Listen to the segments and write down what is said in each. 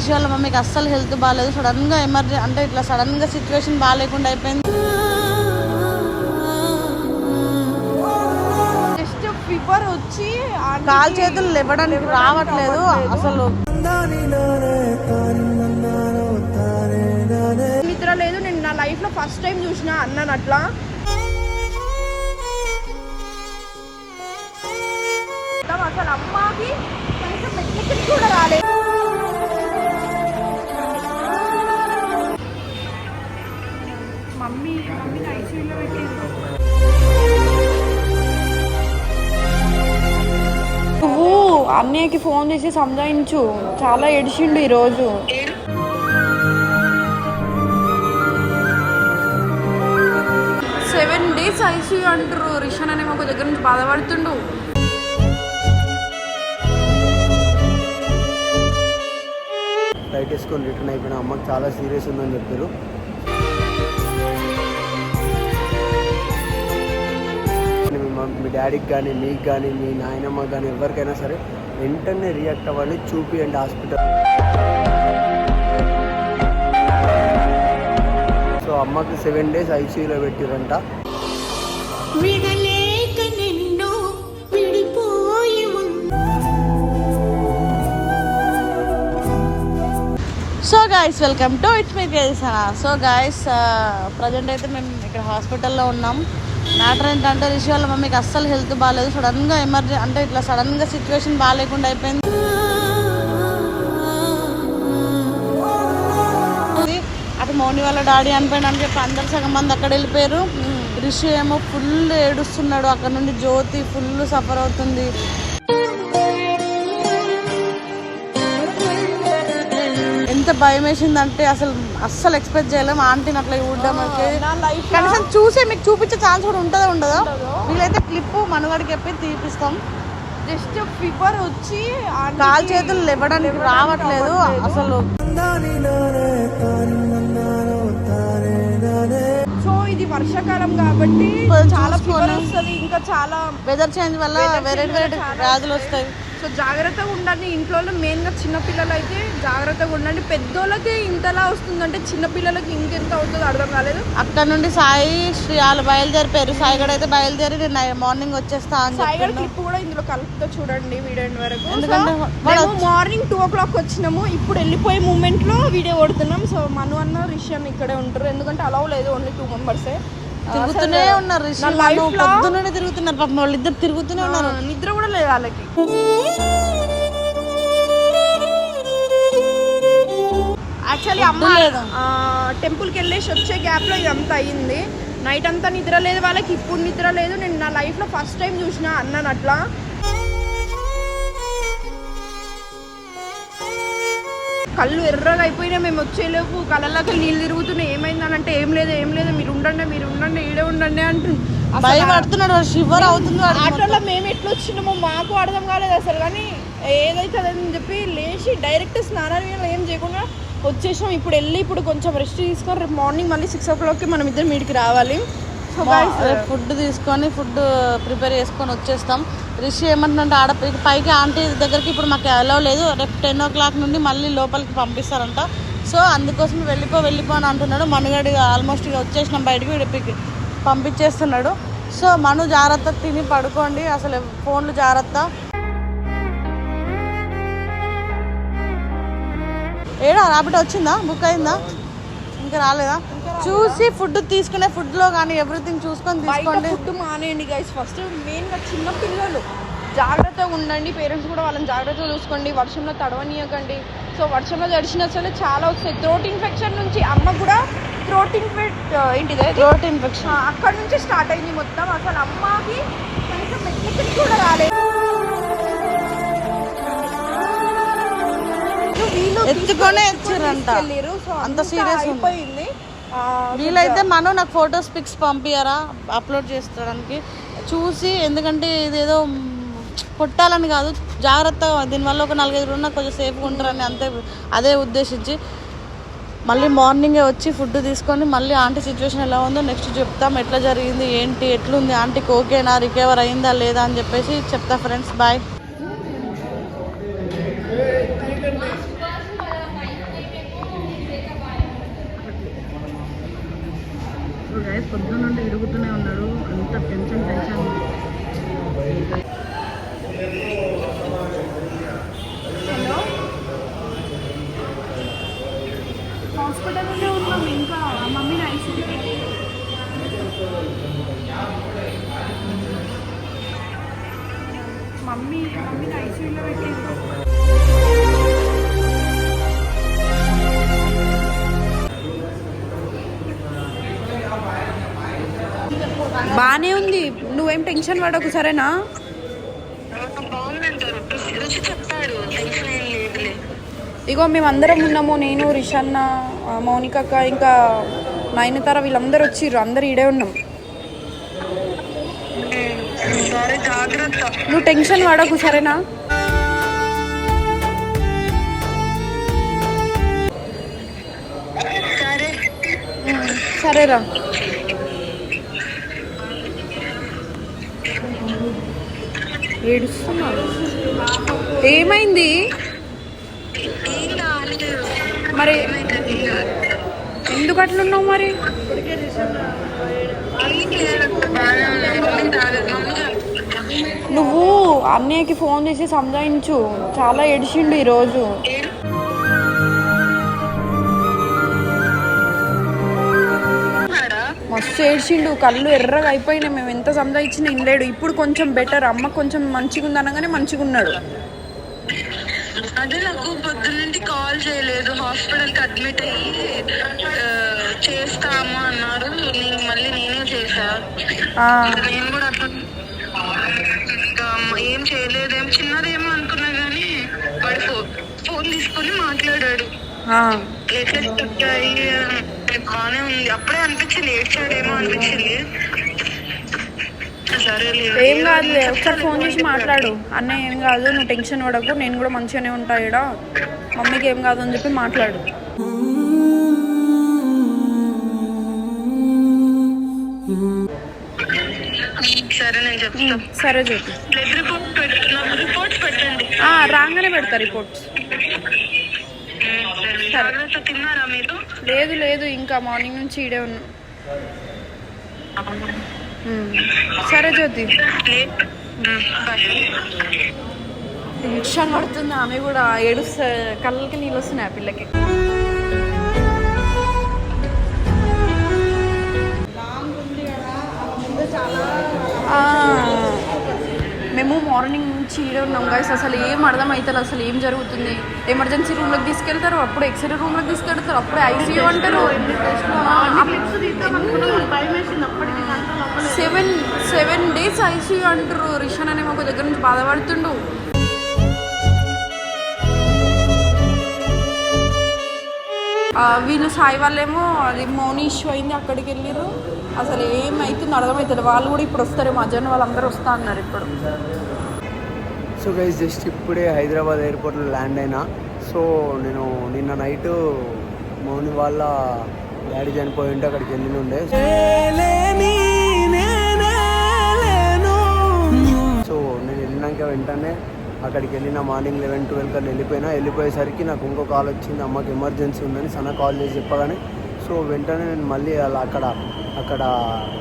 రిషి వాళ్ళ మమ్మీకి అస్సలు హెల్త్ బాగాలేదు. సడన్గా ఎమర్జెన్సీ అంటే ఇట్లా సడన్గా సిచ్యువేషన్ బాగాలేకుండా అయిపోయింది. జస్ట్ ఫీవర్ వచ్చి కాలు చేతులు లేవడానికి రావట్లేదు. అసలు నిద్ర లేదు నేను నా లైఫ్లో ఫస్ట్ టైం చూసిన అన్నాను అట్లా. అసలు అమ్మకి కనీసం కూడా రాలేదు. మమ్మీ మమ్మీని ఐసీయూలో పెట్టింది నువ్వు అన్నయ్యకి ఫోన్ చేసి సంజాయించు. చాలా ఏడిచిండు ఈరోజు. సెవెన్ డేస్ ఐసీయూ అంటారు రిషన్ అనే ఒక దగ్గర నుంచి బాధపడుతుండు. ఫ్లైట్ వేసుకొని రిటర్న్ అయిపోయిన. అమ్మకి చాలా సీరియస్ ఉందని చెప్పారు. మీ డాడీకి కానీ మీకు కానీ మీ నాయనమ్మ కానీ ఎవరికైనా సరే వెంటనే రియాక్ట్ అవ్వండి చూపియండి హాస్పిటల్ సో అమ్మకి సెవెన్ డేస్ ఐసీయూలో పెట్టిరంట. విడలేక నిన్ను విడిపోయి ఉన్నా so guys welcome to it's me so guys present అయితే మేము ఇక్కడ హాస్పిటల్లో ఉన్నాం. మ్యాటర్ ఏంటంటే రిషి వాళ్ళ మమ్మీకి అస్సలు హెల్త్ బాగాలేదు సడన్గా ఎమర్జెన్సీ అంటే ఇట్లా సడన్గా సిచ్యువేషన్ బాగాలేకుండా అయిపోయింది. అటు మౌని వాళ్ళ డాడీ అనిపోయిన అని చెప్పి అందరు సగం మంది అక్కడ వెళ్ళిపోయారు. రిషి ఏమో ఫుల్ ఏడుస్తున్నాడు. అక్కడ నుండి జ్యోతి ఫుల్ సఫర్ అవుతుంది. భయం వేసిందంటే అసలు అస్సలు ఎక్స్పెక్ట్ చేయలేము ఆంటీని అట్లా చూడడం కనీసం చూసే మీకు చూపించే ఛాన్స్ కూడా ఉంటుందో ఉండదో? వీలైతే క్లిప్ మనవాడికి చెప్పి తీపిస్తాం. జస్ట్ ఫీవర్ వచ్చి కాలు చేతులు లేవడానికి రావట్లేదు. అసలు సో ఇది వర్షాకాలం కాబట్టి చాలా ఫీవర్. వస్తుంది. ఇంకా చాలా వెదర్ చేంజ్ వల్ల వెరైటీ వెరైటీ వ్యాధులు వస్తాయి. సో జాగ్రత్తగా ఉండండి. ఇంట్లో మెయిన్గా చిన్న పిల్లలు అయితే జాగ్రత్తగా ఉండండి. పెద్దోళ్ళకి ఇంతలా వస్తుందంటే చిన్న పిల్లలకి ఇంకెంత అవుతుందో అర్థం కాలేదు. అక్కడ నుండి సాయి శ్రీ వాళ్ళు బయలుదేరిపోయారు సాయి గడ అయితే బయలుదేరి నేను మార్నింగ్ వచ్చేస్తా అని సాయిగడ్. క్లిప్ కూడా ఇందులో కలుపుతో చూడండి వీడియో వరకు. ఎందుకంటే వాడు మార్నింగ్ టూ ఓ క్లాక్ వచ్చినాము. ఇప్పుడు వెళ్ళిపోయే మూమెంట్లో వీడియో కొడుతున్నాం. సో మను అన్న రిషియన్ ఇక్కడే ఉంటారు. ఎందుకంటే అలవ్ లేదు ఓన్లీ టూ మెంబర్సే. తిరుగుతూనే ఉన్నారు రిషి. పొద్దున్నే తిరుగుతున్నారు పాపం వాళ్ళిద్దరు తిరుగుతూనే ఉన్నారు. నిద్ర కూడా లేదు వాళ్ళకి. యాక్చువల్లీ అమ్మ. టెంపుల్కి వెళ్ళేసి వచ్చే గ్యాప్లో ఇదంతా అయ్యింది. నైట్ అంతా నిద్ర లేదు వాళ్ళకి ఇప్పుడు నిద్ర లేదు. నేను నా లైఫ్లో ఫస్ట్ టైం చూసిన అన్నాను అట్లా. కళ్ళు ఎర్రగా అయిపోయినాయి మేము వచ్చేలోపు కళ్ళలోకి నీళ్ళు తిరుగుతున్నాయి. ఏమైందని అంటే ఏం లేదు ఏం లేదు మీరు ఉండండి మీరు ఉండండి ఈడే ఉండండి అంటుంది. భయపడుతున్నాడు షివర్ అవుతుంది ఆటోలో మేము ఎట్లా వచ్చినామో మాకు అర్థం కాలేదు అసలు. కానీ ఏదైతే అదని చెప్పి లేచి డైరెక్ట్ స్నానాలు ఏం చేయకుండా వచ్చేసాం. ఇప్పుడు వెళ్ళి ఇప్పుడు కొంచెం రెస్ట్ తీసుకొని రేపు మార్నింగ్ మళ్ళీ సిక్స్ ఓ క్లాక్కి మనం ఇద్దరు మీడికి రావాలి. సో ఫుడ్ తీసుకొని ఫుడ్ ప్రిపేర్ చేసుకొని వచ్చేస్తాం. రిషి ఏమంటుందంటే ఆడ పైకి ఆంటీ దగ్గరికి ఇప్పుడు మాకు అలౌ లేదు. రేపు టెన్ ఓ క్లాక్ నుండి మళ్ళీ లోపలికి పంపిస్తారంట. సో అందుకోసం వెళ్ళిపో వెళ్ళిపో అని అంటున్నాడు. మనుగడి ఆల్మోస్ట్ ఇక వచ్చేసినాం బయటికి పంపించేస్తున్నాడు. సో మను జాగ్రత్త తిని పడుకోండి. అసలు ఫోన్లు జాగ్రత్త. ఏడా రాబిట్ వచ్చిందా? బుక్ అయిందా? ఇంకా రాలేదా? చూసి ఫుడ్ తీసుకునే ఫుడ్లో కానీ ఎవ్రీథింగ్ చూసుకొని తీసుకోండి. ఫుడ్ మానేయండి గైస్ ఫస్ట్ మెయిన్గా చిన్న పిల్లలు. జాగ్రత్తగా ఉండండి. పేరెంట్స్ కూడా వాళ్ళని జాగ్రత్తగా చూసుకోండి. వర్షంలో తడవనీయకండి. సో వర్షంలో తడిచిన సరే చాలా వస్తాయి. థ్రోట్ ఇన్ఫెక్షన్ నుంచి అమ్మ కూడా థ్రోట్ ఇన్ఫెక్ట్ ఏంటిది అది? థ్రోట్ ఇన్ఫెక్షన్ అక్కడ నుంచి స్టార్ట్ అయింది మొత్తం. అసలు అమ్మకి కనీసం కూడా రాలేదు. ఎత్తుకొనే. సో అంత ఉంది. అయిపోయింది. వీలైతే మనం నాకు ఫొటోస్ పిక్స్ పంపియరా అప్లోడ్ చేస్తాడానికి. చూసి ఎందుకంటే ఇదేదో కొట్టాలని కాదు. జాగ్రత్తగా దీనివల్ల ఒక నాలుగైదు ఉన్న కొంచెం సేఫ్గా ఉంటారని అంతే అదే ఉద్దేశించి. మళ్ళీ మార్నింగే వచ్చి ఫుడ్ తీసుకొని మళ్ళీ ఆంటీ సిచ్యువేషన్ ఎలా ఉందో నెక్స్ట్ చెప్తాం. ఎట్లా జరిగింది ఏంటి ఎట్లుంది ఆంటీకి ఓకేనా రికవర్ అయిందా లేదా అని చెప్పేసి చెప్తా ఫ్రెండ్స్. బాయ్. పొద్దున్నుండి పొద్దున్న ఉన్నాడు అంత టెన్షన్ టెన్షన్. బాగానే ఉంది. నువ్వేం టెన్షన్ పడకు సరేనా? ఇగో మేమందరం ఉన్నాము. నేను రిషన్న మౌనికక్క ఇంకా నయనతార వీళ్ళందరూ వచ్చిర్రు. అందరు ఈడే ఉన్నాం. నువ్వు టెన్షన్ పడకు సరేనా? సరే. సరేరా. ఏడుస్తున్నాను ఏమైంది? మరి ఎందుకు అట్లున్నావు మరి? నువ్వు అన్నయ్యకి ఫోన్ చేసి సంజాయించు. చాలా ఏడిచిండు ఈరోజు. ఏడ్చిండు కళ్ళు ఎర్రగా అయిపోయినాయి మేము ఎంత సంజాయించినా ఇనలేడు ఇప్పుడు కొంచెం బెటర్ అమ్మ కొంచెం మంచిగా ఉంది అనగానే మంచిగా ఉన్నాడు. అదే నాకు పొద్దున్నుండి కాల్ చేయలేదు. హాస్పిటల్కి అడ్మిట్ అయ్యి చేస్తాము అన్నారు. నేను మళ్ళీ నేనే చేసా. నేను కూడా ఏం చేయలేదేం. చిన్నదేమో అనుకున్నా కానీ వాడు ఫోన్ తీసుకొని మాట్లాడాడు. ప్లేట్లెట్స్ తగ్గాయి బాగానే ఉంది. అప్పుడే అనిపించింది ఏడ్చాడేమో అనిపించింది. ఏం కాదులే ఒకసారి ఫోన్ చేసి మాట్లాడు. అన్నయ్య ఏం కాదు నువ్వు టెన్షన్ పడకు నేను కూడా మంచిగానే ఉంటా ఈడ. మమ్మీకి ఏం కాదు అని చెప్పి మాట్లాడు. సరే నేను సరే నాకు రిపోర్ట్స్ పెట్టండి. రాగానే పెడతా రిపోర్ట్స్. మీరు? లేదు లేదు ఇంకా మార్నింగ్ నుంచి ఈడే ఉన్నాం. సరే జ్యోతి. టెన్షన్ పడుతుంది ఆమె కూడా ఏడుస్తా కళ్ళకి నీళ్ళు వస్తున్నాయి ఆ పిల్లకి. ఆ, మేము మార్నింగ్ నుంచి ఈడే ఉన్నాం గైస్ అసలు ఏం అర్థం అవుతుంది అసలు ఏం జరుగుతుంది? ఎమర్జెన్సీ రూమ్లోకి తీసుకెళ్తారు అప్పుడు ఎక్స్రే రూమ్లోకి తీసుకెళ్తారు అప్పుడు ఐసీయూ అంటారు. సెవెన్ సెవెన్ డేస్ ఐసీయూ అంటారు. రిషన్ అనే మాకు దగ్గర నుంచి బాధపడుతుండు. వీళ్ళు సాయి వాళ్ళేమో అది మౌని ఇష్యూ అయింది అక్కడికి వెళ్ళారు అసలు ఏమైతుంది అర్థమవుతుంది వాళ్ళు కూడా ఇప్పుడు వస్తారు మధ్యాహ్నం వాళ్ళందరూ వస్తా అన్నారు ఇప్పుడు. సో గైస్ జస్ట్ ఇప్పుడే హైదరాబాద్ ఎయిర్పోర్ట్లో ల్యాండ్ అయినా. సో నేను నిన్న నైట్ మౌని వాళ్ళ డాడీ చనిపోయి ఉంటే అక్కడికి వెళ్ళి ఉండే. సో నేను వెళ్ళినాక వెంటనే అక్కడికి వెళ్ళిన మార్నింగ్ లెవెన్ ట్వెల్వ్ కన్నా వెళ్ళిపోయినా. వెళ్ళిపోయేసరికి నాకు ఇంకో కాల్ వచ్చింది. అమ్మకి ఎమర్జెన్సీ ఉందని సన్న కాల్ చేసి చెప్పగానే. సో వెంటనే నేను మళ్ళీ అలా అక్కడ అక్కడ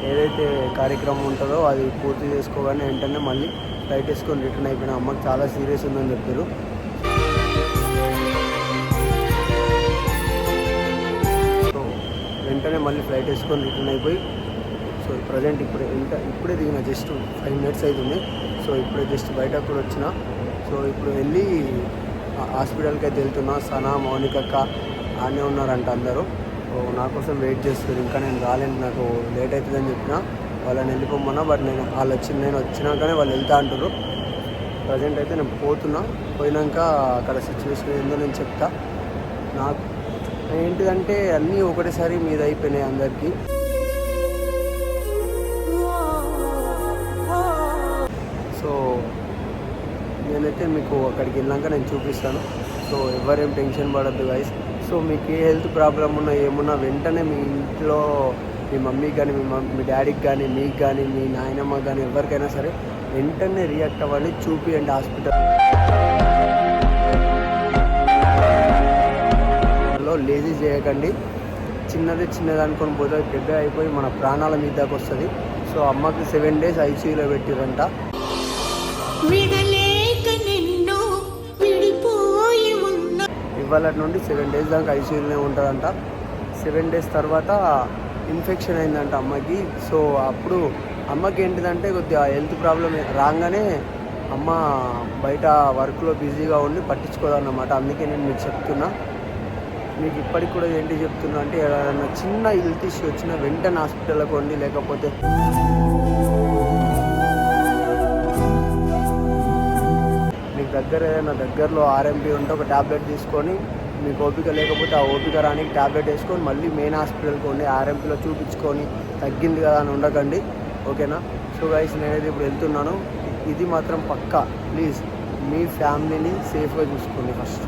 ఏదైతే కార్యక్రమం ఉంటుందో అది పూర్తి చేసుకోగానే వెంటనే మళ్ళీ ఫ్లైట్ వేసుకొని రిటర్న్ అయిపోయినా అమ్మకి చాలా సీరియస్ ఉందని చెప్పారు. సో వెంటనే మళ్ళీ ఫ్లైట్ వేసుకొని రిటర్న్ అయిపోయి సో ప్రజెంట్ ఇప్పుడే ఇంట ఇప్పుడే దిగిన జస్ట్ ఫైవ్ మినిట్స్ అవుతుంది సో ఇప్పుడే జస్ట్ బయట కూడా వచ్చిన. సో ఇప్పుడు వెళ్ళి హాస్పిటల్కి అయితే వెళ్తున్నా. సనా మౌనికక్క ఆనే ఉన్నారంట అందరూ. సో నా కోసం వెయిట్ చేస్తారు ఇంకా నేను రాలేను. నాకు లేట్ అవుతుందని చెప్పిన. వాళ్ళని వెళ్ళిపోమన్నా బట్ నేను వాళ్ళు వచ్చి నేను వచ్చినాకనే వాళ్ళు వెళ్తా అంటారు ప్రజెంట్ అయితే నేను పోతున్నా. పోయినాక అక్కడ సిచ్యువేషన్ ఏందో నేను చెప్తా. నాకు ఏంటిదంటే అన్నీ ఒకటేసారి మీద అయిపోయినాయి అందరికీ. సో నేనైతే మీకు అక్కడికి వెళ్ళాక నేను చూపిస్తాను. సో ఎవరేం టెన్షన్ పడద్దు గైస్ సో మీకు ఏ హెల్త్ ప్రాబ్లం ఉన్నా ఏమున్నా వెంటనే మీ ఇంట్లో మీ మమ్మీకి కానీ మీ మీ డాడీకి కానీ మీకు కానీ మీ నాయనమ్మ కానీ ఎవరికైనా సరే వెంటనే రియాక్ట్ అవ్వండి చూపియండి హాస్పిటల్లో లేజీ చేయకండి. చిన్నదే చిన్నది అనుకొని పోతే పెద్ద అయిపోయి మన ప్రాణాల మీద దాకా వస్తుంది. సో అమ్మకి సెవెన్ డేస్ ఐసీయూలో పెట్టిరంట. ఇవాళ నుండి సెవెన్ డేస్ దాకా ఐసీయూలోనే ఉంటుందంట సెవెన్ డేస్ తర్వాత ఇన్ఫెక్షన్ అయిందంట అమ్మకి. సో అప్పుడు అమ్మకి ఏంటిదంటే కొద్దిగా హెల్త్ ప్రాబ్లం రాగానే అమ్మ బయట వర్క్లో బిజీగా ఉండి పట్టించుకోదన్నమాట. అందుకే నేను మీకు చెప్తున్నా. మీకు ఇప్పటికి కూడా ఏంటి చెప్తున్నా అంటే ఏదైనా చిన్న హెల్త్ ఇష్యూ వచ్చినా వెంటనే హాస్పిటల్కి వండి లేకపోతే మీకు దగ్గర ఏదైనా దగ్గరలో ఆర్ఎంపీ ఉంటే ఒక ట్యాబ్లెట్ తీసుకొని మీకు ఓపిక లేకపోతే ఆ ఓపిక రానికి ట్యాబ్లెట్ వేసుకొని మళ్ళీ మెయిన్ హాస్పిటల్కి ఉండి ఆర్ఎంపీలో చూపించుకొని తగ్గింది కదా అని ఉండకండి ఓకేనా? సో గైస్ నేనైతే ఇప్పుడు వెళ్తున్నాను. ఇది మాత్రం పక్కా. ప్లీజ్ మీ ఫ్యామిలీని సేఫ్గా చూసుకోండి ఫస్ట్